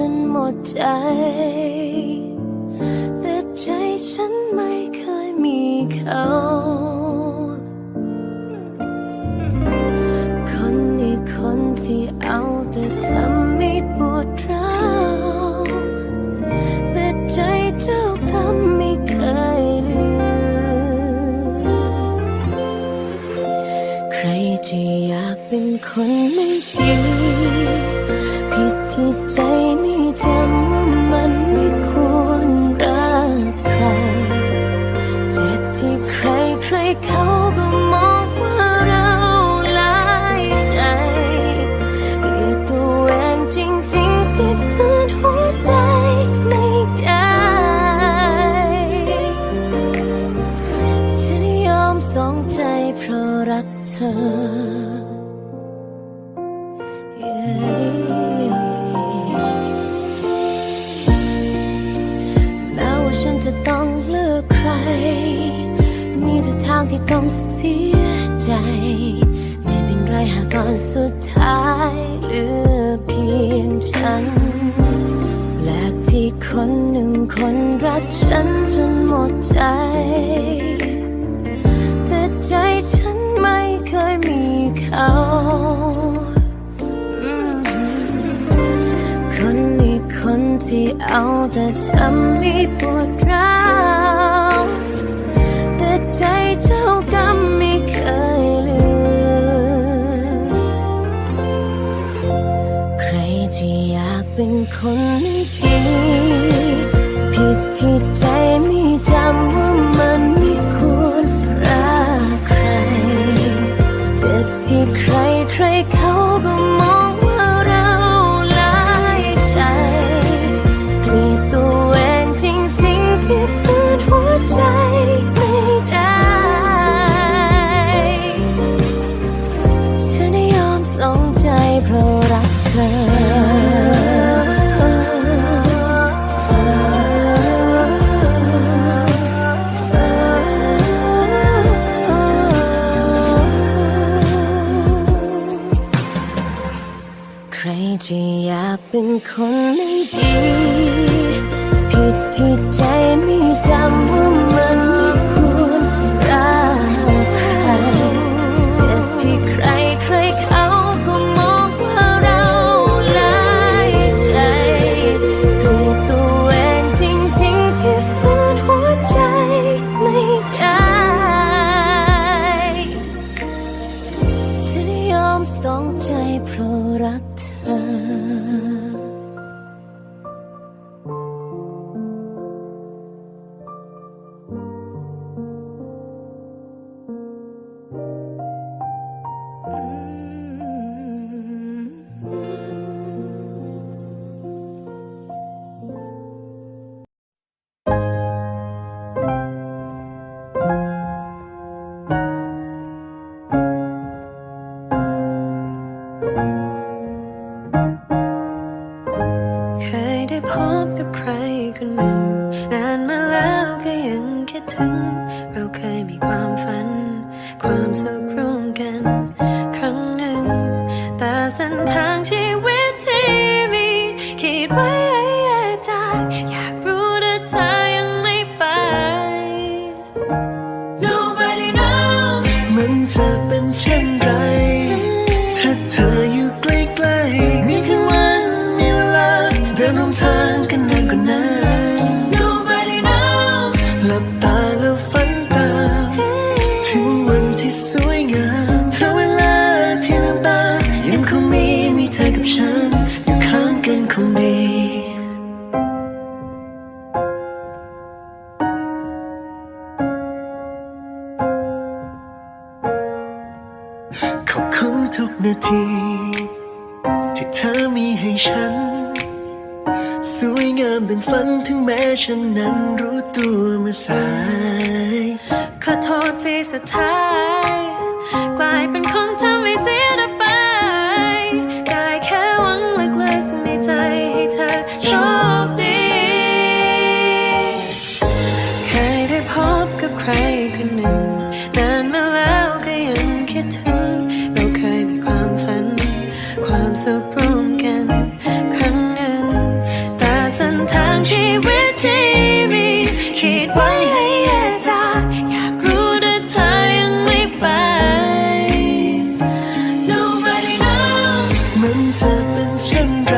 ฉันหมดใจ แต่ใจฉันไม่เคยมีเขาคนนี้คนที่เอาแต่ทำให้ปวดร้าวแต่ใจเจ้าก็ไม่เคยลืมใครจะอยากเป็นคนไม่ เอาแต่ทำให้ปวดร้าวแต่ใจเจ้าก็ไม่เคยลืม ใครจะอยากเป็นคนไม่ดี ผิดที่ใจไม่ 사랑 นทางชีวิตที่มีคิดไว้ 如果能再前。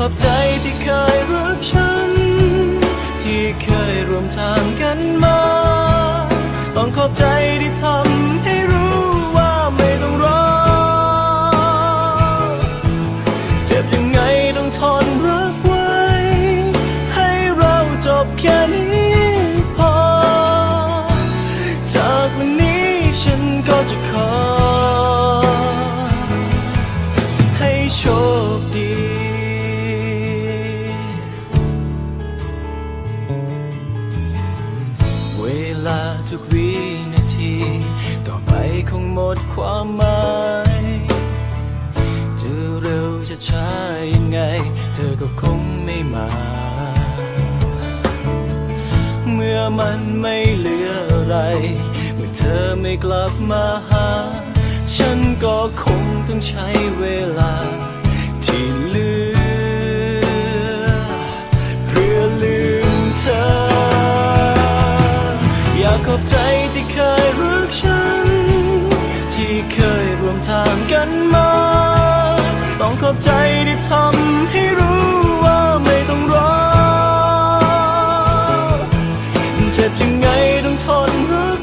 ขอบใจที่เคยรักฉัน ที่เคยร่วมทางกันมา ต้องขอบใจที่ทำให้ เหลืออะไร เมื่อเธอไม่กลับมาหา ฉันก็คงต้องใช้เวลา ที่เหลือเพื่อลืมเธอ อยากขอบใจที่เคยรักฉัน ที่เคยรวมทางกันมา ต้องขอบใจที่ทำให้รู้ว่าไม่ต้องรอเจ็บยังไง hard.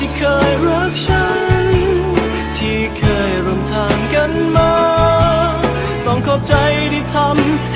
ที่เคยรักฉัน ที่เคยร่วมทางกันมา ต้องขอบใจที่ทำ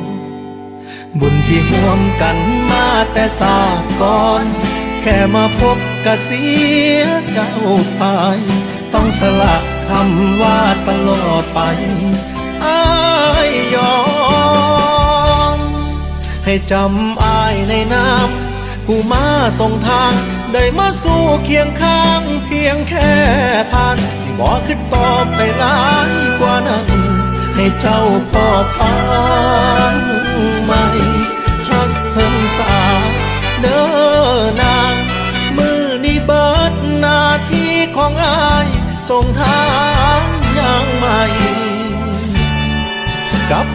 บุญที่ห่วมกันมาแต่สาก่อน แค่มาพบกะเสียเจ้าไปต้องสละคำว่าตลอดไปอายยอม ให้จำอายในน้ำผู้มาส่งทาง ได้มาสู่เคียงข้างเพียงแค่ผ่าน สิบอกขึ้นต่อไปหลายกว่านั้น ให้เจ้าพอทาง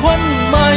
คนใหม่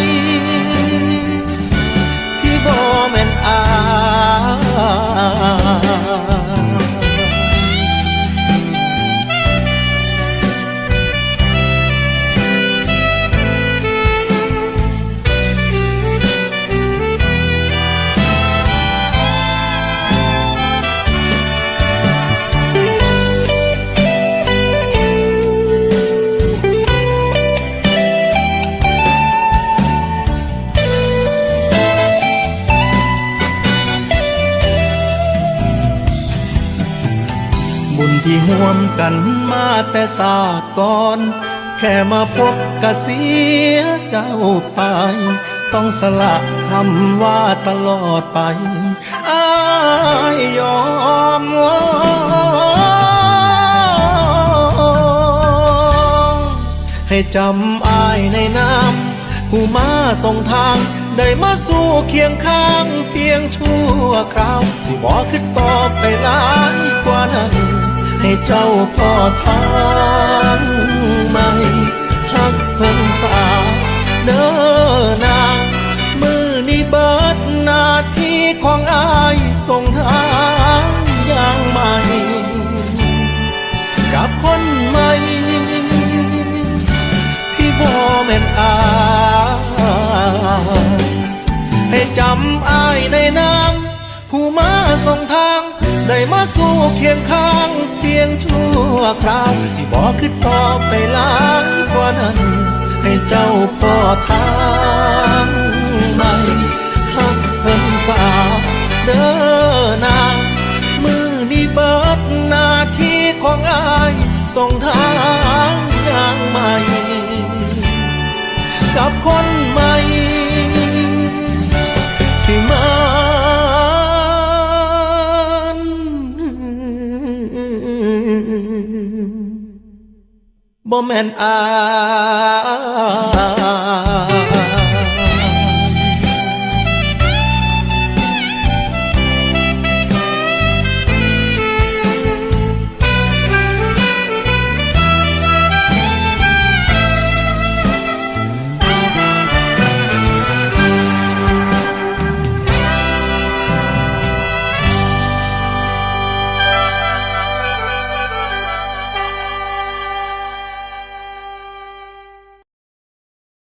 กันมาแต่สาดก่อน แค่มาพบกะเสียเจ้าไปต้องสละคำว่าตลอดไปอายยอมให้จำอายในน้ำผู้มาส่งทาง ได้มาสู่เคียงข้างเพียงชั่วคราว สิบอกขึ้นต่อไปหลายกว่านั้น ให้เจ้าพ่อทางใหม่หักเพิ่งสาเด้อนางมือนี้เบิดหน้าที่ของอายส่งทางอย่างใหม่ กับคนใหม่ที่บ่แม่นอายให้จำอายในนามผู้มาส่งทาง ได้มาสู่เคียงข้าง คราว สิบอกขึ้นต่อไปหลายกว่านั้น ให้เจ้าพ่อทางใหม่หักเพิ่นสาวเด้อนางมือนี้เบิดหน้าที่ของอายส่งทางอย่างใหม่กับคน แม่นอา